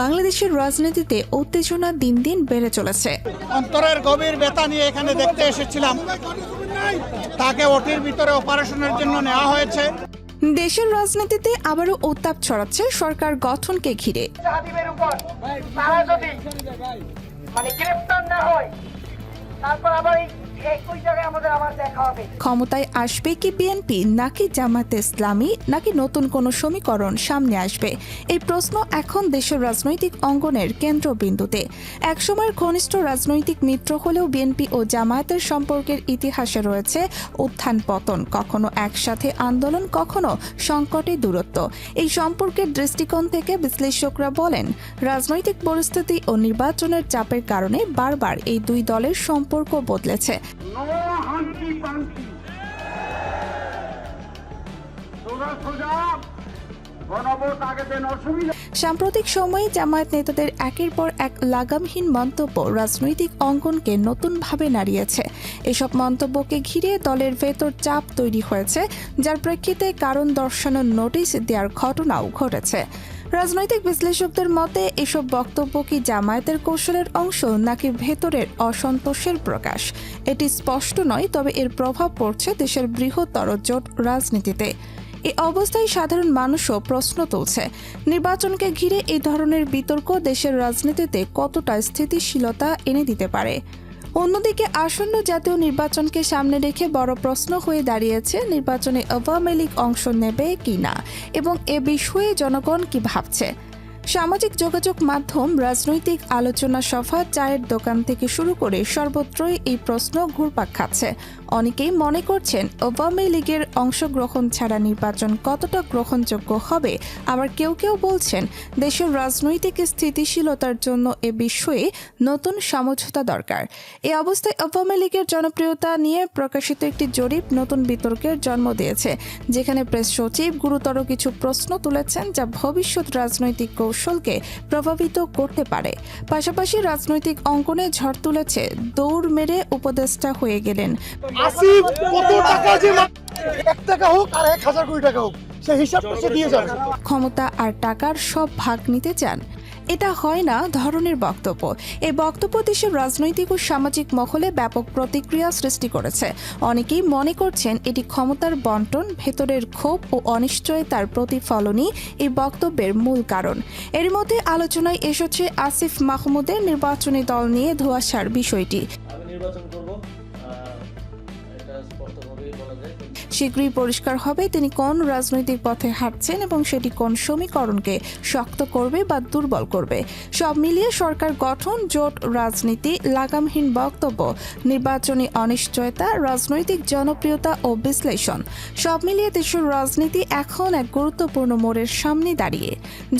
বাংলাদেশের রাজনীতিতে উত্তেজনা দিন দিন বেড়ে চলেছে। অন্তরের গভীর ব্যথা নিয়ে এখানে দেখতে এসেছিলাম। তাকে ওটির ভিতরে অপারেশনের জন্য নেওয়া হয়েছে। দেশের রাজনীতিতে আবারও উত্তাপ ছড়াচ্ছে সরকার গঠনকে ঘিরে। তারা যদি মানে গ্রেপ্তার না হয় তারপর আবার এই ক্ষমতায় আসবে কি বিএনপি নাকি জামাতে ইসলামী, নাকি নতুন কোনো সমীকরণ সামনে আসবে? এই প্রশ্ন এখন দেশের রাজনৈতিক অঙ্গনের কেন্দ্রবিন্দুতে। একসময়ের ঘনিষ্ঠ রাজনৈতিক মিত্র হলেও বিএনপি ও জামায়াতের সম্পর্কের ইতিহাসে রয়েছে উত্থান পতন। কখনো একসাথে আন্দোলন, কখনো সংকটে দূরত্ব। এই সম্পর্কের দৃষ্টিকোণ থেকে বিশ্লেষকরা বলেন, রাজনৈতিক পরিস্থিতি ও নির্বাচনের চাপের কারণে বারবার এই দুই দলের সম্পর্ক বদলেছে। নো হাঙ্কি পাঙ্কি সোজা সোজা সাম্প্রতিক সময়ে জামায়াত নেতাদের একের পর এক লাগামহীন মন্তব্য রাজনৈতিক অঙ্গনকে নতুনভাবে নাড়িয়েছে। এসব মন্তব্যকে ঘিরে দলের ভেতর চাপ তৈরি হয়েছে, যার প্রেক্ষিতে কারণ দর্শানোর নোটিশ দেওয়ার ঘটনাও ঘটেছে। রাজনৈতিক বিশ্লেষকদের মতে, এসব বক্তব্য কি জামায়াতের কৌশলের অংশ নাকি ভেতরের অসন্তোষের প্রকাশ? এটি স্পষ্ট নয়, তবে এর প্রভাব পড়ছে দেশের বৃহত্তর জোট রাজনীতিতে। এ অবস্থায় সাধারণ মানুষও প্রশ্ন তুলছে, নির্বাচনকে ঘিরে এই ধরনের বিতর্ক দেশের রাজনীতিতে কতটা স্থিতিশীলতা এনে দিতে পারে? অন্যদিকে আসন্ন জাতীয় নির্বাচনকে সামনে রেখে বড় প্রশ্ন হয়ে দাঁড়িয়েছে নির্বাচনে আওয়ামী লীগ অংশ নেবে কিনা এবং এ বিষয়ে জনগণ কি ভাবছে। সামাজিক যোগাযোগ মাধ্যম, রাজনৈতিক আলোচনা সভা, চায়ের দোকান থেকে শুরু করে সর্বত্রই এই প্রশ্ন ঘুরপাক খাচ্ছে। অনেকেই মনে করছেন আওয়ামী লীগের অংশগ্রহণ ছাড়া নির্বাচন কতটা গ্রহণযোগ্য হবে? আবার কেউ কেউ বলছেন, দেশের রাজনৈতিক স্থিতিশীলতার জন্য এ বিষয়ে নতুন সমঝোতা দরকার। এ অবস্থায় আওয়ামী লীগের জনপ্রিয়তা নিয়ে প্রকাশিত একটি জরিপ নতুন বিতর্কের জন্ম দিয়েছে, যেখানে প্রেস সচিব গুরুতর কিছু প্রশ্ন তুলেছেন যা ভবিষ্যৎ রাজনৈতিক কৌশলকে প্রভাবিত করতে পারে। পাশাপাশি রাজনৈতিক অঙ্কনে ঝড় তুলেছে দৌড় মেরে উপদেষ্টা হয়ে গেলেন। কত টাকা যে এক টাকা হোক আর এক হাজার কোটি টাকা হোক সে হিসাবটা সে দিয়ে যাবে। ক্ষমতা আর টাকার সব ভাগ নিতে চান। এটা হয় না ধরনের বক্তব্য। এই বক্তব্য দেশের রাজনৈতিক ও সামাজিক মহলে ব্যাপক প্রতিক্রিয়া সৃষ্টি করেছে। অনেকেই মনে করছেন এটি ক্ষমতার বন্টন, ভেতরের ক্ষোভ ও অনিশ্চয়তার প্রতিফলনই এই বক্তব্যের মূল কারণ। এর মধ্যে আলোচনায় এসেছে আসিফ মাহমুদের নির্বাচনী দল নিয়ে ধোয়াশার বিষয়টি। শীঘ্রই পরিষ্কার হবে, তিনি কোন রাজনৈতিক পথে হাঁটছেন এবং সেটি কোন সমীকরণকে শক্ত করবে বা দুর্বল করবে? সব মিলিয়ে সরকার গঠন, জোট, রাজনীতি, লাগামহীন বক্তব্য, নির্বাচনী অনিশ্চয়তা, রাজনৈতিক জনপ্রিয়তা ও বিশ্লেষণ, সব মিলিয়ে দেশের রাজনীতি এখন এক গুরুত্বপূর্ণ মোড়ের সামনে দাঁড়িয়ে।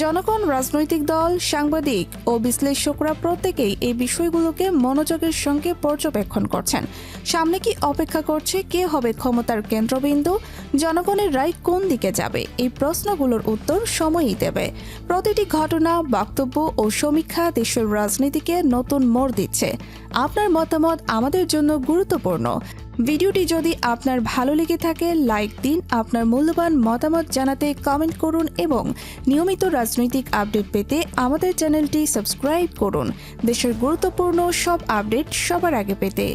জনগণ, রাজনৈতিক দল, সাংবাদিক ও বিশ্লেষকরা প্রত্যেকেই এই বিষয়গুলোকে মনোযোগের সঙ্গে পর্যবেক্ষণ করছেন। সামনে কি অপেক্ষা করছে? কে হবে ক্ষমতার কেন্দ্রবিন্দু? জনগণের রায় কোন দিকে যাবে? এই প্রশ্নগুলোর উত্তর সময়ই দেবে। প্রতিটি ঘটনা, বক্তব্য ও সমীক্ষা দেশের রাজনীতিকে নতুন মোড় দিচ্ছে। আপনার মতামত আমাদের জন্য গুরুত্বপূর্ণ। ভিডিওটি যদি আপনার ভালো লেগে থাকে, লাইক দিন। আপনার মূল্যবান মতামত জানাতে কমেন্ট করুন এবং নিয়মিত রাজনৈতিক আপডেট পেতে আমাদের চ্যানেলটি সাবস্ক্রাইব করুন। দেশের গুরুত্বপূর্ণ সব আপডেট সবার আগে পেতে।